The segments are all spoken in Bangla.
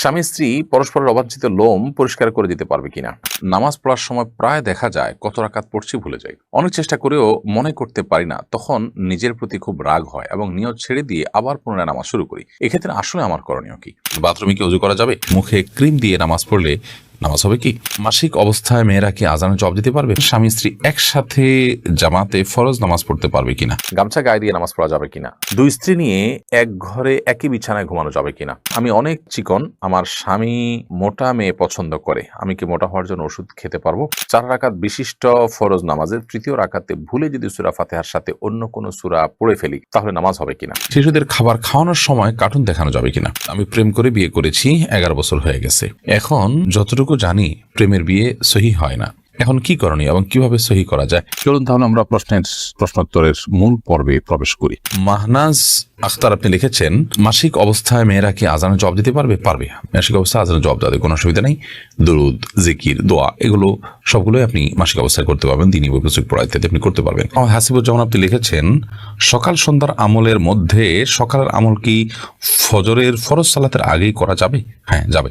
স্বামী স্ত্রী পরস্পরের অবাঞ্ছিত লোম পরিষ্কার করে দিতে পারবে কিনা? নামাজ পড়ার সময় প্রায় দেখা যায়, কত রাকাত পড়ছি ভুলে যাই। অনেক চেষ্টা করেও মনে করতে পারি না, তখন নিজের প্রতি খুব রাগ হয় এবং নিয়ত ছেড়ে দিয়ে আবার পুনরায় নামাজ শুরু করি। এক্ষেত্রে আসলে আমার করণীয় কি? বাথরুমে কি উজু করা যাবে? মুখে ক্রিম দিয়ে নামাজ পড়লে নামাজ হবে কি? মাসিক অবস্থায় মেয়েরা কি আজানে জবাব দিতে পারবে? স্বামী, স্ত্রী একসাথে জামাতে ফরজ নামাজ পড়তে পারবে কিনা? গামছা গায়ে দিয়ে নামাজ পড়া যাবে কিনা? দুই স্ত্রী নিয়ে এক ঘরে একই বিছানায় ঘুমানো যাবে কিনা? আমি অনেক চিকন, আমার স্বামী মোটা মেয়ে পছন্দ করে। আমি কি মোটা হওয়ার জন্য ওষুধ খেতে পারব। চার রাকাত বিশিষ্ট ফরজ নামাজের তৃতীয় রাকাতে ভুলে যদি সুরা ফাতেহার সাথে অন্য কোনো সুরা পড়ে ফেলি, তাহলে নামাজ হবে কিনা? শিশুদের খাবার খাওয়ানোর সময় কার্টুন দেখানো যাবে কিনা? আমি প্রেম করে বিয়ে করেছি, এগারো বছর হয়ে গেছে। এখন যতটুকু জানি, প্রেমের বিয়ে সহি হয় না। এখন কি করণীয় এবং কীভাবে সহি করা যায়? চলুন তাহলে আমরা প্রশ্নের প্রশ্নোত্তরের মূল পর্বে প্রবেশ করি। মাহনাজ আখতার আপনি লিখেছেন মাসিক অবস্থায় মেয়েরা কি আজানে জবাব দিতে পারবে? পারবে। মাসিক অবস্থায় আজানে জবাব দেওয়া কোনো অসুবিধা নেই। দরুদ জিকির দোয়া এগুলো সবগুলোই আপনি মাসিক অবস্থায় করতে পারবেন দিনই বই পুস্তক পড়া ইত্যাদি আপনি করতে পারবেন। আমার হাসিবুজ্জামান আপনি লিখেছেন সকাল সন্ধ্যার আমলের মধ্যে সকালের আমল কি ফজরের ফরজ সালাতের আগেই করা যাবে? হ্যাঁ যাবে।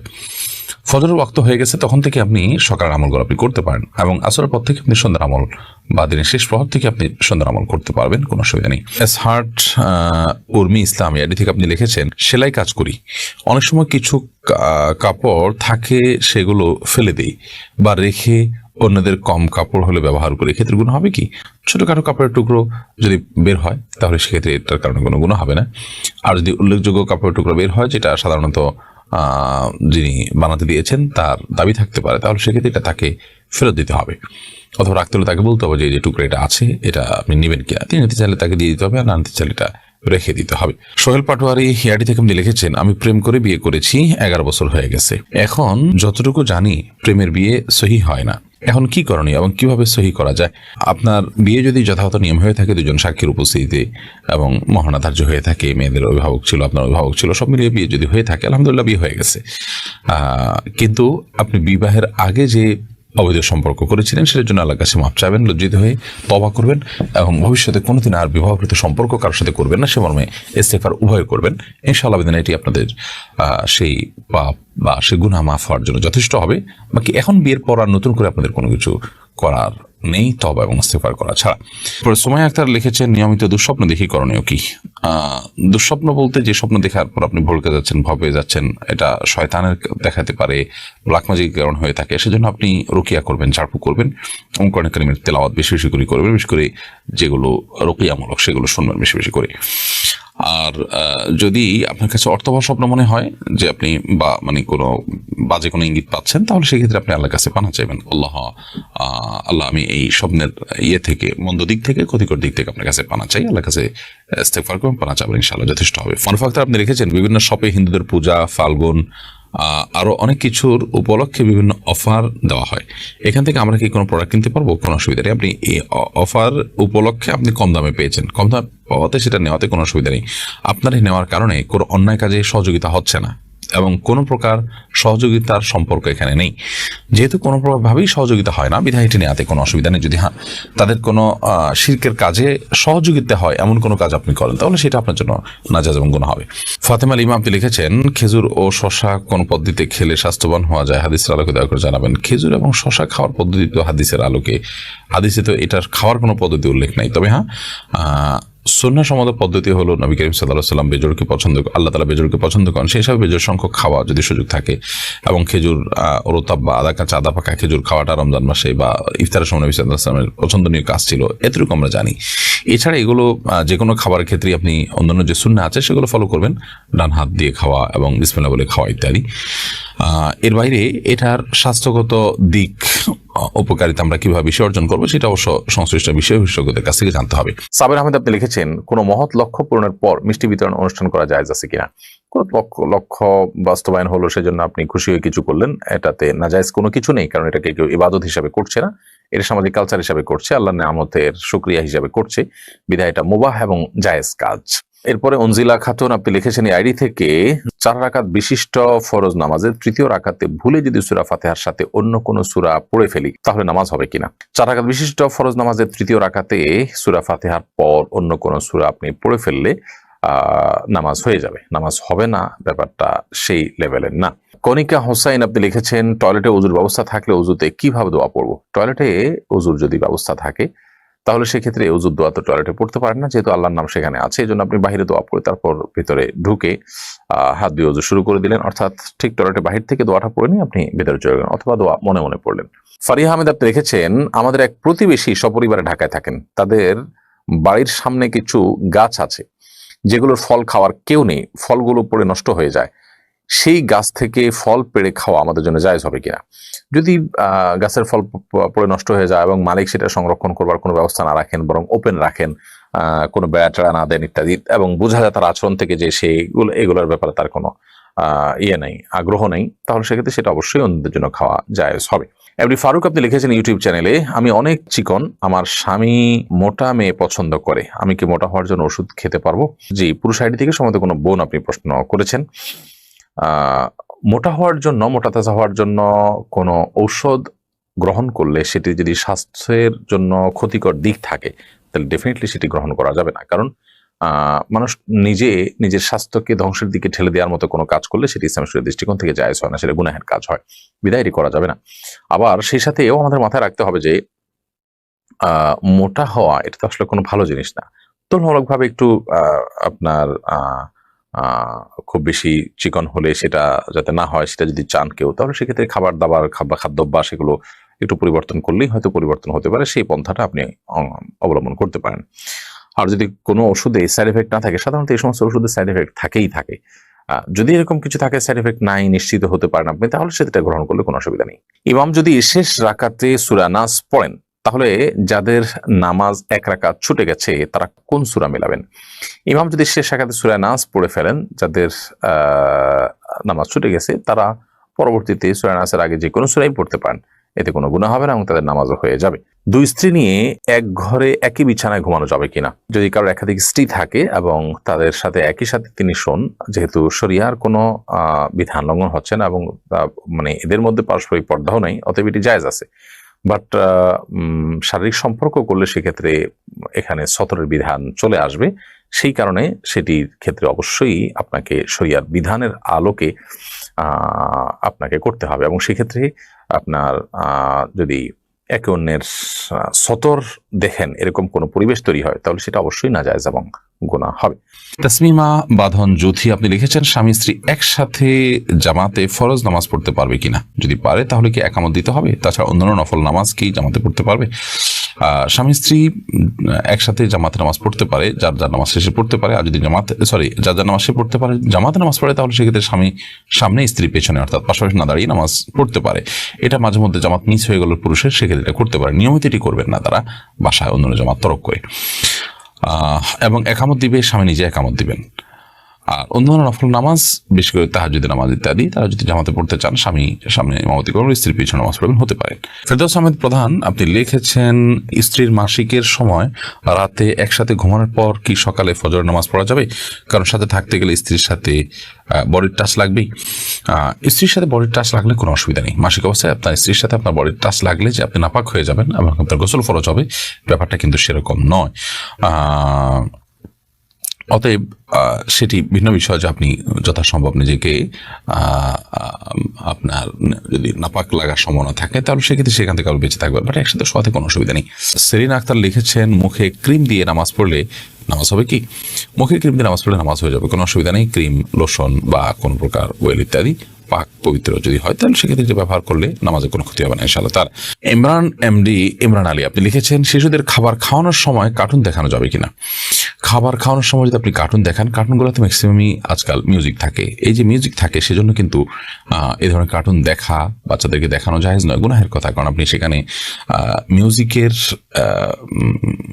ফজরের ওয়াক্ত হয়ে গেছে, তখন থেকে আপনি সকালের আমলগুলো আপনি করতে পারেন এবং আসরের পর থেকে আপনি সন্ধ্যার আমল বা দিনের শেষ প্রহর থেকে আপনি সন্ধ্যার আমল করতে পারবেন, কোনো অসুবিধা নেই। এস হার্ট উর্মি ইসলাম এটি থেকে আপনি লিখেছেন, সেলাই কাজ করি। অনেক সময় কিছু কাপড় থাকে, সেগুলো ফেলে দেই বা রেখে অন্যদের কম কাপড় হলে ব্যবহার করি। এক্ষেত্রে গুণ হবে কি? ছোটখাটো কাপড়ের টুকরো যদি বের হয়, তাহলে সেক্ষেত্রে এটার কারণে কোনো গুণ হবে না। আর যদি উল্লেখযোগ্য কাপড়ের টুকরো বের হয়, যেটা সাধারণত যিনি বানাতে দিয়েছেন, তার দাবি থাকতে পারে। তাহলে সেক্ষেত্রে এটা তাকে ফেরত দিতে হবে। অথবা রাখতে হলে তাকে বলতে হবে যে, এই টুকরো এটা আছে, এটা আপনি নেবেন কিনা? তিনি নিতে চাইলে তাকে দিয়ে দিতে হবে, আর না নিতে চাইলে এটা রেখে দিতে হবে। সোহেল পাটোয়ারি হিয়াটি থেকে আপনি লিখেছেন, আমি প্রেম করে বিয়ে করেছি, এগারো বছর হয়ে গেছে। এখন যতটুকু জানি, প্রেমের বিয়ে সহি হয় না। এখন কি করণীয় এবং কীভাবে সহি করা যায়? আপনার বিয়ে যদি যথাযথ নিয়ম হয়ে থাকে, দুজন সাক্ষীর উপস্থিতিতে এবং মহানা ধার্য হয়ে থাকে, মেয়েদের অভিভাবক ছিল, আপনার অভিভাবক ছিল, সব মিলিয়ে বিয়ে যদি হয়ে থাকে, আলহামদুলিল্লাহ বিয়ে হয়ে গেছে। কিন্তু আপনি বিবাহের আগে যে অবৈধ সম্পর্ক করেছিলেন, সেটার জন্য আল্লাহর কাছে মাপ চাইবেন, লজ্জিত হয়ে তবা করবেন এবং ভবিষ্যতে কোনোদিন আর বিবাহকৃত সম্পর্ক কারোর সাথে করবেন না, সে মর্মে ইস্তেফার উভয় করবেন। ইনশাআল্লাহ বিদিন এটি আপনাদের সেই পাপ বা সে গুনাহ মাফ হওয়ার জন্য যথেষ্ট হবে। বাকি এখন বিয়ের পর আর নতুন করে আপনাদের কোনো কিছু করার নেই, তবা এবং ইস্তেফার করা ছাড়া। পরে সময় আক্তার লিখেছেন, নিয়মিত দুঃস্বপ্ন দেখি করণীয় কি? দুঃস্বপ্ন বলতে যে স্বপ্ন দেখার পর আপনি ভড়কে যাচ্ছেন, ভবে যাচ্ছেন, এটা শয়তানের দেখাতে পারে ব্ল্যাক ম্যাজিক কারণ হয়ে থাকে। সেজন্য আপনি রুকিয়া করবেন ঝাড়ফু করবেন এবং কারিমের তেলাওয়াত বেশি বেশি করে করবেন বিশেষ করে যেগুলো রুকিয়ামূলক সেগুলো শুনবেন বেশি বেশি করে। আর যদি আপনার কাছে অর্থবহ স্বপ্ন মনে হয় যে আপনি বা মানে কোনো বাজে কোনো ইঙ্গিত পাচ্ছেন, তাহলে সেক্ষেত্রে আপনি আল্লাহর কাছে পানা চাইবেন। আল্লাহ আল্লাহ, আমি এই স্বপ্নের ইয়ে থেকে, মন্দ দিক থেকে, ক্ষতিকর দিক থেকে আপনার কাছে পানা চাই। আল্লাহর কাছে ইস্তেগফার করবেন পানা চাবেন ইনশাআল্লাহ যথেষ্ট হবে। ফন ফাক্তার আপনি রেখেছেন, বিভিন্ন শপে হিন্দুদের পূজা, ফাল্গুন আহ, আরও অনেক কিছুর উপলক্ষে বিভিন্ন অফার দেওয়া হয়। এখান থেকে আমরা কি কোনো প্রোডাক্ট কিনতে পারব? কোনো অসুবিধা নেই। আপনি এই অফার উপলক্ষে আপনি কম দামে পেয়েছেন। কম দামে পাওয়াতে সেটা নেওয়াতে কোনো অসুবিধা নেই। আপনার নেওয়ার কারণে কোনো অন্যায় কাজে সহযোগিতা হচ্ছে না। এবং কোনো প্রকার সহযোগিতার সম্পর্ক এখানে নেই। যেহেতু কোনো প্রকারভাবেই সহযোগিতা হয় না বিধায় এটি নেওয়াতে কোনো অসুবিধা নেই। যদি হ্যাঁ তাদের কোনো শিরকের কাজে সহযোগিতা হয়, এমন কোনো কাজ আপনি করেন, তাহলে সেটা আপনার জন্য নাজাজ এবং গুণ হবে। ফাতেমা লিমা আপনি লিখেছেন, খেজুর ও শশা কোন পদ্ধতিতে খেলে স্বাস্থ্যবান হওয়া যায়? হাদিসের আলোকে দয়া করে জানাবেন। খেজুর এবং শশা খাওয়ার পদ্ধতি তো হাদিসের আলোকে, হাদিসে তো এটার খাওয়ার কোনো পদ্ধতি উল্লেখ নাই। তবে হ্যাঁ সন্না সমাদ পদ্ধতি হলো নবী করিম সাল্লাহ সাল্লাম বেজরকে পছন্দ আল্লাহ তালা বেজরকে পছন্দ করেন, সেই হিসাবে বেজর সংখ্যক খাওয়া যদি সুযোগ থাকে। এবং খেজুর রোতাব বা আদা কাঁচা, আদা পাকা খেজুর খাওয়াটা রমজান মাসে বা ইফতারের সময় নবী সাল্লাহ সাল্লামের পছন্দনীয় কাজ ছিল, এতটুকু আমরা জানি। এছাড়া এগুলো যে কোনো খাবারের ক্ষেত্রে আপনি অন্যান্য যে শূন্য আছে সেগুলো ফলো করবেন, ডান হাত দিয়ে খাওয়া এবং বিসমিল্লা বলে খাওয়া ইত্যাদি। এর বাইরে এটার স্বাস্থ্যগত দিক উপকারিতা আমরা কীভাবে বিষয় অর্জন করব সেটা অবশ্য সংশ্লিষ্ট বিষয় বিশেষজ্ঞদের কাছ থেকে জানতে হবে। সাবের আহমেদ, আপনি কোনো মহৎ লক্ষ্য পূরণের পর মিষ্টি বিতরণ অনুষ্ঠান করা যায় আছে কিনা? কোনো লক্ষ্য লক্ষ্য বাস্তবায়ন হলো সেজন্য আপনি খুশি হয়ে কিছু করলেন, এটাতে নাজায়জ কোনো কিছু নেই, কারণ এটাকে কেউ ইবাদত হিসাবে করছে না। এটা সামাজিক কালচার হিসাবে করছে আল্লাহ নামতের সুক্রিয়া হিসাবে করছে। বিধায় এটা মুবাহ এবং জায়েজ কাজ। এরপরে অঞ্জিলা খাতুন, আপনি লিখেছেন এই আইডি থেকে চার রাকাত বিশিষ্ট ফরজ নামাজের তৃতীয় রাকাতে ভুলে যদি সুরা ফাতেহার সাথে অন্য কোনো সুরা পড়ে ফেলি, তাহলে নামাজ হবে কিনা? চার রাকাত বিশিষ্ট ফরজ নামাজের তৃতীয় রাকাতে সুরা ফাতেহার পর অন্য কোন সুরা আপনি পড়ে ফেললে নামাজ হয়ে যাবে। নামাজ হবে না, ব্যাপারটা সেই লেভেলের না। কনিকা হোসাইন, আপনি লিখেছেন, টয়লেটে উজুর ব্যবস্থা থাকলে উজুতে কীভাবে দোয়া পড়ব? টয়লেটে উজুর যদি ব্যবস্থা থাকে তাহলে সেক্ষেত্রে উজুর দোয়া তো টয়লেটে পড়তে পারেন না, যেহেতু আল্লাহর নাম সেখানে আছে এই জন্য আপনি বাহিরে দোয়া পড়ে তারপর ভিতরে ঢুকে হাত দিয়ে উজু শুরু করে দিলেন। অর্থাৎ ঠিক টয়লেটে বাহির থেকে দোয়াটা পড়ে নিয়ে আপনি ভিতরে চলে গেলেন, অথবা দোয়া মনে মনে পড়লেন। ফারিহা আহমেদ, আপনি রেখেছেন আমাদের এক প্রতিবেশী সপরিবারে ঢাকায় থাকেন। তাদের বাড়ির সামনে কিছু গাছ আছে, যেগুলোর ফল খাওয়ার কেউ নেই, ফলগুলো পড়ে নষ্ট হয়ে যায়। সেই গাছ থেকে ফল পেড়ে খাওয়া আমাদের জন্য জায়জ হবে কিনা? যদি গাছের ফল পড়ে নষ্ট হয়ে যায় এবং মালিক সেটা সংরক্ষণ করবার কোনো ব্যবস্থা না রাখেন, বরং ওপেন রাখেন কোনো বেড়া টেড়া না দেন ইত্যাদি, এবং বোঝা যায় তার আচরণ থেকে যে সেগুলো এগুলোর ব্যাপারে তার কোনো ইয়ে নেই, আগ্রহ নেই, তাহলে সেক্ষেত্রে সেটা অবশ্যই অন্যদের জন্য খাওয়া জায়জ হবে। এমনি ফারুক, আপনি লিখেছেন ইউটিউব চ্যানেলে, আমি অনেক চিকন, আমার স্বামী মোটা মেয়ে পছন্দ করে, আমি কি মোটা হওয়ার জন্য ওষুধ খেতে পারব? জি, পুরুষ আইডি থেকে সম্ভবত কোনো বোন আপনি প্রশ্ন করেছেন। মোটা হওয়ার জন্য, মোটা তাজা হওয়ার জন্য কোনো ঔষধ গ্রহণ করলে সেটি যদি স্বাস্থ্যের জন্য ক্ষতিকর দিক থাকে, তাহলে ডেফিনেটলি সেটি গ্রহণ করা যাবে না। কারণ মানুষ নিজে নিজের স্বাস্থ্যকে ধ্বংসের দিকে ঠেলে দেওয়ার মতো কোনো কাজ করলে সেটি ইসলাম শরীয়তের দৃষ্টিকোণ থেকে জায়জ হয় না, সেটা গুনাহের কাজ হয় বিদায় করা যাবে না। আবার সেই সাথে এও আমাদের মাথায় রাখতে হবে যে মোটা হওয়া এটা তো আসলে কোনো ভালো জিনিস না। তুলনামূলকভাবে একটু আপনার খুব বেশি চিকন হলে সেটা যাতে না হয়, সেটা যদি চান কেউ, তাহলে সেক্ষেত্রে খাবার দাবার, খাবার খাদ্যাভ্যাস এগুলো একটু পরিবর্তন করলেই হয়তো পরিবর্তন হতে পারে, সেই পন্থাটা আপনি অবলম্বন করতে পারেন। আর যদি কোনো ওষুধে সাইড এফেক্ট না থাকে, সাধারণত এই সমস্ত ওষুধের সাইড এফেক্ট থাকেই থাকে। যদি এরকম কিছু থাকে সাইড এফেক্ট নাই, নিশ্চিত হতে পারেন আপনি, তাহলে সেটা গ্রহণ করলে কোনো অসুবিধা নেই। ইমাম যদি শেষ রাকাতে সুরা নাস পড়েন তাহলে যাদের নামাজ এক রাকাত ছুটে গেছে, তারা কোন সুরা মেলাবেন? ইমাম যদি শেষ রাকাতে সুরা নাস পড়ে ফেলেন, যাদের নামাজ ছুটে গেছে, তারা পরবর্তীতে সুরা নাসের আগে যে কোনো সুরাই পড়তে পারেন। এতে কোনো গুণা হবে না এবং তাদের নামাজও হয়ে যাবে। দুই স্ত্রী নিয়ে এক ঘরে একই বিছানায় ঘুমানো যাবে কিনা? যদি কারোর একাধিক স্ত্রী থাকে এবং তাদের সাথে একই সাথে তিনি শোন, যেহেতু শরিয়ার কোনো বিধান লঙ্ঘন হচ্ছে না এবং মানে এদের মধ্যে পারস্পরিক পর্দাও নেই, অতএব এটি জায়জ আছে। বাট শারীরিক সম্পর্ক করলে সেক্ষেত্রে এখানে সতরের বিধান চলে আসবে। সেই কারণে সেটির ক্ষেত্রে অবশ্যই আপনাকে শরিয়ার বিধানের আলোকে আপনাকে করতে হবে। এবং সেক্ষেত্রে আপনার যদি একে অন্যের সতর দেখেন, এরকম কোনো পরিবেশ তৈরি হয়, তাহলে সেটা অবশ্যই না যায় এবং গোনা হবে। তাসমিমা বাঁধন জ্যোথি আপনি লিখেছেন, স্বামী স্ত্রী একসাথে জামাতে ফরজ নামাজ পড়তে পারবে কিনা? যদি পারে তাহলে কি একামত দিতে হবে? তাছাড়া অন্যান্য নফল নামাজ কি জামাতে পড়তে পারবে? স্বামী স্ত্রী একসাথে জামাতে নামাজ পড়তে পারে, যার যার নামাজ শেষে পড়তে পারে, আর যদি জামাতে সরি যার যার নামাজ সে পড়তে পারে, জামাতে নামাজ পড়ে, তাহলে সেক্ষেত্রে স্বামী সামনে স্ত্রী পেছনে, অর্থাৎ পাশাপাশি না দাঁড়িয়ে নামাজ পড়তে পারে। এটা মাঝে মধ্যে জামাত মিস হয়ে গেল পুরুষের, সেক্ষেত্রে এটা করতে পারে। নিয়মিত এটি করবেন না তারা, বাসায় অন্য জামাত তরক করে। এবং একামত দিবে, স্বামী নিজে একামত দিবেন। আর অন্যান্য নফল নামাজ, বিশেষ করে তাহাজুদ নামাজ ইত্যাদি, তারা যদি জামাতে পড়তে চান, স্বামী সামনে ইমামতি করবেন স্ত্রীর পিছনে নামাজ পড়বেন হতে পারে। ফেরদৌস আহমেদ প্রধান, আপনি লিখেছেন, স্ত্রীর মাসিকের সময় রাতে একসাথে ঘুমানোর পর কি সকালে ফজর নামাজ পড়া যাবে? কারণ সাথে থাকতে গেলে স্ত্রীর সাথে বডির টাচ লাগবেই। স্ত্রীর সাথে বডির টাচ লাগলে কোনো অসুবিধা নেই। মাসিক অবস্থায় আপনার স্ত্রীর সাথে আপনার বডির টাচ লাগলে যে আপনি নাপাক হয়ে যাবেন এবং আপনার গোসল ফরজ হবে, ব্যাপারটা কিন্তু সেরকম নয়। অতএব সেটি ভিন্ন বিষয় যে আপনি যথাসম্ভব নিজেকে আপনার যদি নাপাক লাগার সম্ভাবনা থাকে, তাহলে সেক্ষেত্রে সেখান থেকে আরও বেঁচে থাকবে বাট একসাথে শোয়াতে কোনো অসুবিধা নেই। সেরিন আক্তার লিখেছেন, মুখে ক্রিম দিয়ে নামাজ পড়লে নামাজ হবে কি? মুখে ক্রিম দিয়ে নামাজ পড়লে নামাজ হয়ে যাবে, কোনো অসুবিধা নেই। ক্রিম, লোশন বা কোনো প্রকার ওয়েল ইত্যাদি পাক পবিত্র যদি হয়, তাহলে সেক্ষেত্রে ব্যবহার করলে নামাজের কোনো ক্ষতি হবে না, ইনশাআল্লাহ। তার ইমরান এমডি ইমরান আলী, আপনি লিখেছেন, শিশুদের খাবার খাওয়ানোর সময় কার্টুন দেখানো যাবে কিনা? খাবার খাওয়ানোর সময় যদি আপনি কার্টুন দেখান কার্টুনগুলোতে ম্যাক্সিমামই আজকাল মিউজিক থাকে। এই যে মিউজিক থাকে, সেজন্য কিন্তু এই ধরনের কার্টুন দেখা বাচ্চাদেরকে দেখানো জায়েজ নয়, গুনাহের কথা। কারণ আপনি সেখানে মিউজিকের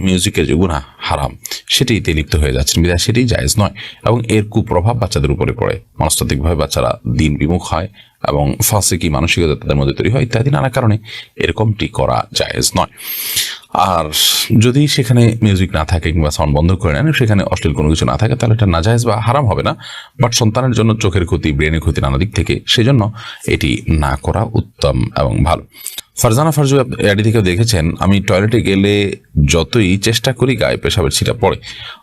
মিউজিকের যে গুনাহ হারাম সেটিতে লিপ্ত হয়ে যাচ্ছেন। বিধায় সেটি জায়েজ নয়। এবং এর কুপ্রভাব বাচ্চাদের উপরে পড়ে। মনস্তাত্ত্বিকভাবে বাচ্চারা দিন বিমুখ হয় এবং ফাঁসিকি মানসিকতা তাদের মধ্যে তৈরি হয় ইত্যাদি, নানা কারণে এরকমটি করা জায়েজ নয়। আর যদি সেখানে মিউজিক না থাকে কিংবা সাউন্ড বন্ধ করে নেন, সেখানে অশ্লীল কোনো কিছু না থাকে, তাহলে এটা নাজায়েজ বা হারাম হবে না। বাট সন্তানের জন্য চোখের ক্ষতি ব্রেনের ক্ষতি নানা দিক থেকে, সেজন্য এটি না করা উত্তম এবং ভালো। ফারজানা ফারজু এডি থেকে দেখেছেন, আমি টয়লেটে গেলে যতই চেষ্টা করি গায়ে পেশাবের ছিটা পড়ে।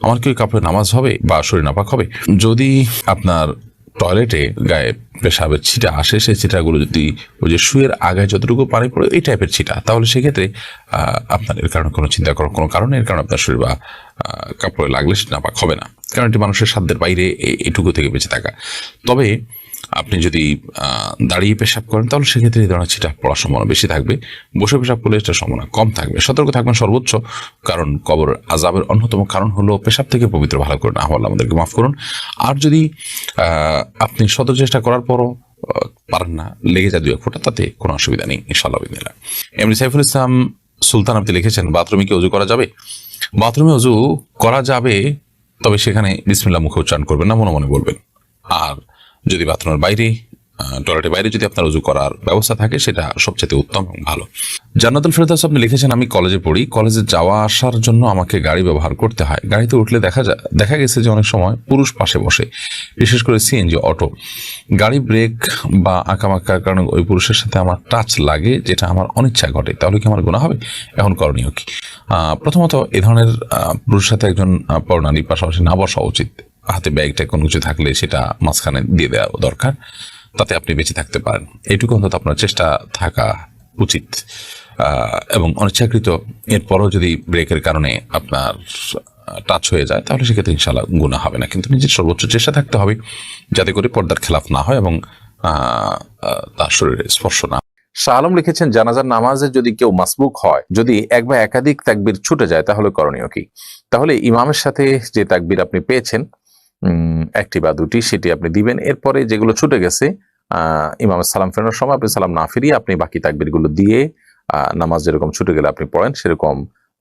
আমার কি কাপড়ে নামাজ হবে বা শরীর নাপাক হবে? যদি আপনার টয়লেটে গায়ে পেশাবের ছিটা আসে, সেই ছিটাগুলো যদি ওই যে শুয়ের আগায় যতটুকু পানি পড়ে এই টাইপের ছিটা। তাহলে সেক্ষেত্রে আপনার এর কারণে কোনো চিন্তা করার কোনো কারণে এর কারণে আপনার শরীর বা কাপড়ে লাগলে সেটা নাপাক হবে না। কারণ এটি মানুষের সাধ্যের বাইরে এটুকু থেকে বেঁচে থাকা। তবে আপনি যদি দাঁড়িয়ে পেশাব করেন, তাহলে সেক্ষেত্রে এই ধরনের ছিটা পড়ার সম্ভাবনা বেশি থাকবে। বসে পেশাব করলে এটা সম্ভাবনা কম থাকবে। সতর্ক থাকবেন সর্বোচ্চ, কারণ কবর আজাবের অন্যতম কারণ হলো পেশাব থেকে পবিত্র ভালো করে না হওয়ার আমাদেরকে মাফ করুন। আর যদি আপনি শত চেষ্টা করার পরও পারেন না, লেগে যায় দু এক ফোঁটা, তাতে কোনো অসুবিধা নেই ইনশাল্লাহ এমনি সাইফুল ইসলাম সুলতান আপনি লিখেছেন, বাথরুমে কি অজু করা যাবে? বাথরুমে অজু করা যাবে, তবে সেখানে বিসমিল্লাহ মুখে উচ্চারণ করবেন না, মনে মনে বলবেন। আর যদি বাথরুমের বাইরে টয়লেটের বাইরে যদি আপনার উজু করার ব্যবস্থা থাকে, সেটা সবচেয়ে উত্তম এবং ভালো। জান্নাতুল ফেরদাস আপনি লিখেছেন, আমি কলেজে পড়ি। কলেজে যাওয়া আসার জন্য আমাকে গাড়ি ব্যবহার করতে হয়। গাড়িতে উঠলে দেখা যায়, দেখা গেছে যে অনেক সময় পুরুষ পাশে বসে, বিশেষ করে সিএনজি, অটো। গাড়ি ব্রেক বা আঁকামাকার কারণে ওই পুরুষের সাথে আমার টাচ লাগে, যেটা আমার অনিচ্ছা ঘটে। তাহলে কি আমার গুণা হবে? এখন করণীয় কি? প্রথমত এ ধরনের পুরুষের সাথে একজন পরনারীর পাশাপাশি না বসা উচিত। হাতে ব্যাগটা কোনো কিছু থাকলে সেটা মাঝখানে দিয়ে দেওয়া দরকার, তাতে আপনি বেঁচে থাকতে পারেন। এইটুকু অন্তত আপনার চেষ্টা থাকা উচিত। এবং অনিচ্ছাকৃত এরপরও যদি ব্রেকের কারণে আপনার টাচ হয়ে যায়, তাহলে সেক্ষেত্রে ইনশাল্লাহ গুণা হবে না। কিন্তু নিজের সর্বোচ্চ চেষ্টা থাকতে হবে, যাতে করে পর্দার খেলাফ না হয় এবং তার শরীরে স্পর্শ না শাহ আলম লিখেছেন, জানাজার নামাজে যদি কেউ মাসবুক হয়, যদি এক বা একাধিক তাকবির ছুটে যায়, তাহলে করণীয় কি? তাহলে ইমামের সাথে যে তাকবির আপনি পেয়েছেন একটি বা দুটি সেটি আপনি দিবেন। এরপরে যেগুলো ছুটে গেছে ইমাম সালাম ফেরানোর সময় আপনি সালাম না ফিরিয়ে আপনি বাকি তাকবিরগুলো দিয়ে নামাজ যেরকম ছুটে গেলে আপনি পড়েন, সেরকম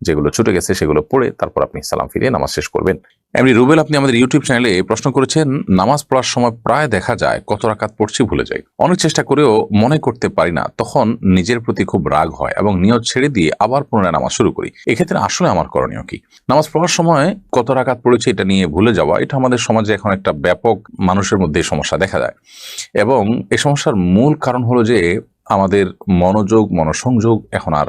যেগুলো ছুটে গেছে, সেগুলো পড়ে তারপর আপনি সালাম ফিরিয়ে নামাজ শেষ করবেন। এমনি রুবেল, আপনি আমাদের ইউটিউব চ্যানেলে প্রশ্ন করেছেন, নামাজ পড়ার সময় প্রায় দেখা যায় কত রাকাত পড়ছি ভুলে যাই। অনেক চেষ্টা করেও মনে করতে পারি না, তখন নিজের প্রতি খুব রাগ হয় এবং নিয়ত ছেড়ে দিয়ে আবার পুনরায় নামাজ শুরু করি। এক্ষেত্রে আসলে আমার করণীয় কি? নামাজ পড়ার সময় কত রাকাত পড়েছে এটা নিয়ে ভুলে যাওয়া, এটা আমাদের সমাজে এখন একটা ব্যাপক মানুষের মধ্যে সমস্যা দেখা যায়। এবং এই সমস্যার মূল কারণ হলো যে আমাদের মনোযোগ, মনোসংযোগ এখন আর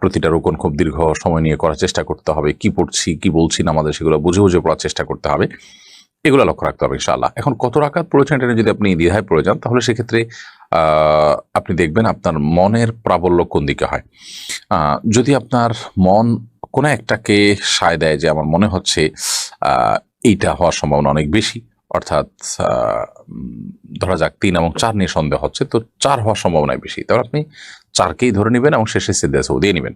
প্রতিটা রোকন খুব দীর্ঘ সময় নিয়ে করার চেষ্টা করতে হবে। কি পড়ছি, কি বলছি না আমাদের সেগুলো বুঝে বুঝে পড়ার চেষ্টা করতে হবে। এগুলো লক্ষ্য রাখতে হবে ইনশাআল্লাহ। এখন কত রাকাত পড়েছেন এটা যদি আপনি দ্বিধায় পড়ে যান, তাহলে সেক্ষেত্রে আপনি দেখবেন আপনার মনের প্রাবল্য কোন দিকে হয়। যদি আপনার মন কোনো একটাকে সায় দেয় যে আমার মনে হচ্ছে এইটা হওয়ার সম্ভাবনা অনেক বেশি, অর্থাৎ ধরা যাক তিন এবং চার নিয়ে সন্দেহ হচ্ছে, তো চার হওয়ার সম্ভাবনাই বেশি। তাহলে আপনি চারকেই ধরে নেবেন এবং শেষে সিদ্ধাসও দিয়ে নেবেন।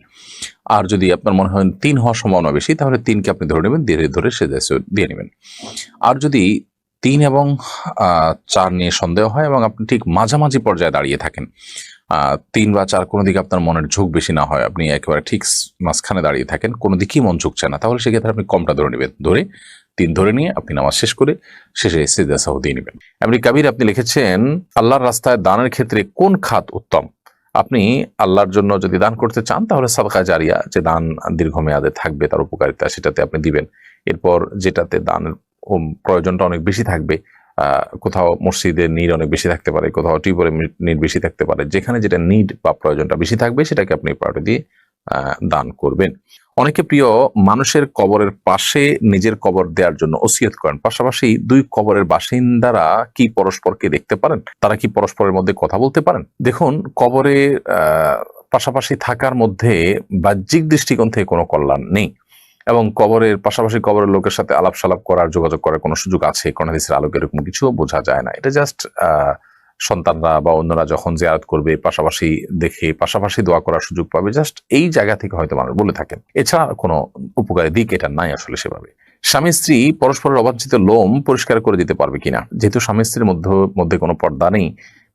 আর যদি আপনার মনে হয় তিন হওয়ার সম্ভাবনা বেশি, তাহলে তিনকে আপনি ধরে নেবেন, ধীরে ধরে সিদ্ধাসও দিয়ে নেবেন। আর যদি তিন এবং চার নিয়ে সন্দেহ হয় এবং আপনি ঠিক মাঝামাঝি পর্যায়ে দাঁড়িয়ে থাকেন তিন বা চার কোনো দিকে আপনার মনের ঝোঁক বেশি না হয়, আপনি একেবারে ঠিক মাঝখানে দাঁড়িয়ে থাকেন, কোনো দিকেই মন ঝুঁকছে না, তাহলে সেক্ষেত্রে আপনি কমটা ধরে নেবেন। ধরে তিন ধরে নিয়ে আপনি নামাজ শেষ করে শেষে সিদ্ধাসাহ দিয়ে নেবেন। এমনি কাবির আপনি লিখেছেন, আল্লাহর রাস্তায় দানের ক্ষেত্রে কোন খাত উত্তম? আপনি আল্লাহর জন্য যদি দান করতে চান, তাহলে সাদকা জারিয়া যে দান দীর্ঘমেয়াদে থাকবে, তার উপকারিতা সেটাতে আপনি দিবেন। এরপর যেটাতে দান প্রয়োজনটা অনেক বেশি থাকবে কোথাও মসজিদের নিড অনেক বেশি থাকতে পারে, কোথাও টিউবের নিড বেশি থাকতে পারে, যেখানে যেটা নিড বা প্রয়োজনটা বেশি থাকবে, সেটাকে আপনি প্রায়োরিটি দিয়ে দান করবেন। অনেকে প্রিয় মানুষের কবরের পাশে নিজের কবর দেওয়ার জন্য ওসিয়ত করেন। পাশাপাশি দুই কবরের বাসিন্দারা কি পরস্পরকে দেখতে পারেন? তারা কি পরস্পরের মধ্যে কথা বলতে পারেন? দেখুন কবরে আহ, পাশাপাশি থাকার মধ্যে বাহ্যিক দৃষ্টিকোণ থেকে কোনো কল্যাণ নেই। এবং কবরের পাশাপাশি কবরের লোকের সাথে আলাপ সালাপ করার যোগাযোগ করার কোনো সুযোগ আছে? কোন আলোকে এরকম কিছু বোঝা যায় না। এটা জাস্ট সন্তানরা বা অন্যরা যখন জিয়ারত করবে, পাশাপাশি দেখে, পাশাপাশি দোয়া করার সুযোগ পাবে জাস্ট এই জায়গা থেকে হয়তো মানুষ বলে থাকেন। এছাড়া কোনো উপকারী দিক এটা নাই আসলে সেভাবে। স্বামী স্ত্রী পরস্পরের অবাঞ্ছিত লোম পরিষ্কার করে দিতে পারবে কিনা? যেহেতু স্বামী স্ত্রীর মধ্যে মধ্যে কোনো পর্দা নেই,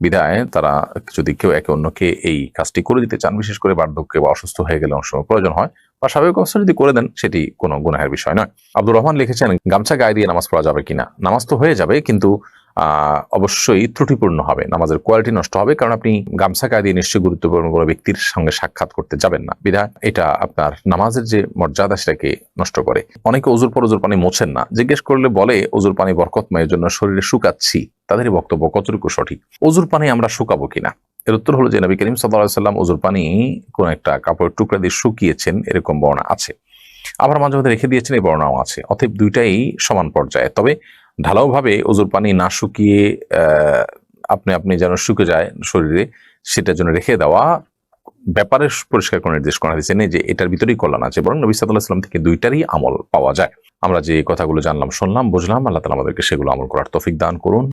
বিদায় তারা যদি কেউ একে অন্যকে এই কাজটি করে দিতে চান, বিশেষ করে বার্ধক্যে বা অসুস্থ হয়ে গেলে সময় প্রয়োজন হয়, বা স্বাভাবিক অবস্থা যদি করে দেন, সেটি কোনো গুনাহের বিষয় নয়। আব্দুর রহমান লিখেছেন, গামছা গায়ে দিয়ে নামাজ পড়া যাবে কিনা? নামাজ তো হয়ে যাবে, কিন্তু অবশ্যই ত্রুটিপূর্ণ হবে। নামাজের কোয়ালিটি নষ্ট হবে, কারণ আপনি গামছা গায়ে দিয়ে নিশ্চয়ই গুরুত্বপূর্ণ কোনো ব্যক্তির সঙ্গে সাক্ষাৎ করতে যাবেন না। বিধা, এটা আপনার নামাজের যে মর্যাদা, সেটাকে নষ্ট করে। অনেকে ওজুর পর ওজুর পানি মোছেন না। জিজ্ঞেস করলে বলে, ওজুর পানি বরকতময়ের জন্য শরীরে শুকাচ্ছি। তাদের বক্তব্য কতটুকু সঠিক? ওজুর পানি আমরা শুকাবো কিনা? এর উত্তর হলো যে, নবী করিম সাল্লাহ সাল্লাম ওজুর পানি কোন একটা কাপড়ের টুকরা দিয়ে শুকিয়েছেন, এরকম বর্ণনা আছে। আবার মাঝে মাঝে রেখে দিয়েছেন, এই বর্ণনাও আছে। অতএব দুইটাই সমান পর্যায়ে। তবে ঢালাওভাবে ওজুর পানি না শুকিয়ে আপনি আপনি যেন শুকে যায় শরীরে, সেটার জন্য রেখে দেওয়া ব্যাপারে পরিষ্কার করে নির্দেশ করা হয়েছে যে এটার ভিতরেই কল্যাণ আছে, বরং নবী সাদুল্লাহ সাল্লাম থেকে দুইটারই আমল পাওয়া যায়। আমরা যে কথাগুলো জানলাম, শুনলাম, বুঝলাম, আল্লাহ তালা আমাদেরকে সেগুলো আমল করার তফিক দান করুন।